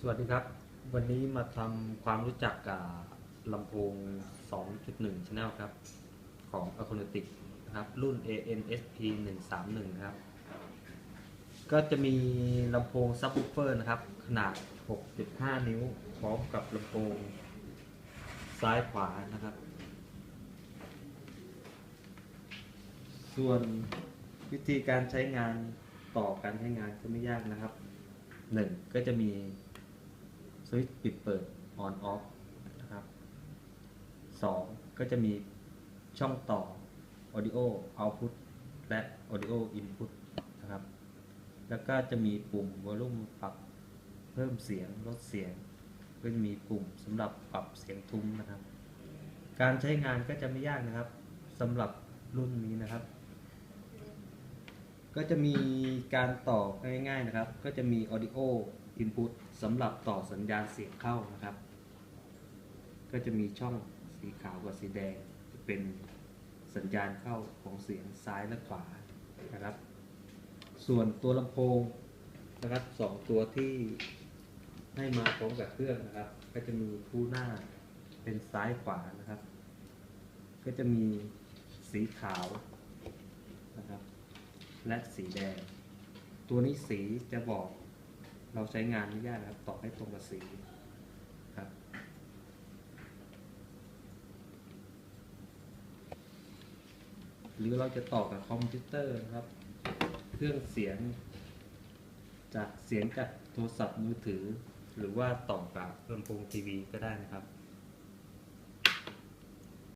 สวัสดีครับ วันนี้มาทำความรู้จักกับลำโพง 2.1 Channel ครับ ของ a c o n a t i c นะครับ รุ่น ANSP 131นะครับ ก็จะมีลำโพงซับ w ูเฟอร์นะครับ ขนาด 6.5 นิ้ว พร้อมกับลำโพงซ้ายขวานะครับ ส่วนวิธีการใช้งานต่อการใช้งานก็ไม่ยากนะครับหนึ่งก็จะมี สวิตช์ปิดเปิด on off นะครับสองก็จะมีช่องต่อ audio output และ audio input นะครับ แล้วก็จะมีปุ่ม volume ปรับเพิ่มเสียงลดเสียง ก็จะมีปุ่มสำหรับปรับเสียงทุ้มนะครับ การใช้งานก็จะไม่ยากนะครับสำหรับรุ่นนี้นะครับ ก็จะมีการต่อง่ายๆนะครับ ก็จะมี audio input สำหรับต่อสัญญาณเสียงเข้านะครับ ก็จะมีช่องสีขาวกับสีแดงจะเป็นสัญญาณเข้าของเสียงซ้ายและขวานะครับ ส่วนตัวลำโพงนะครับสองตัวที่ให้มาพร้อมกับเครื่องนะครับ ก็จะมีคู่หน้าเป็นซ้ายขวานะครับ ก็จะมีสีขาวนะครับ และสีแดง ตัวนี้สีจะบอก เราใช้งานไม่ยากนะครับต่อให้ตรงกับสีครับหรือเราจะต่อกับคอมพิวเตอร์นะครับ เครื่องเสียง จากเสียงจากโทรศัพท์มือถือ หรือว่าต่อกับลำโพงทีวีก็ได้นะครับ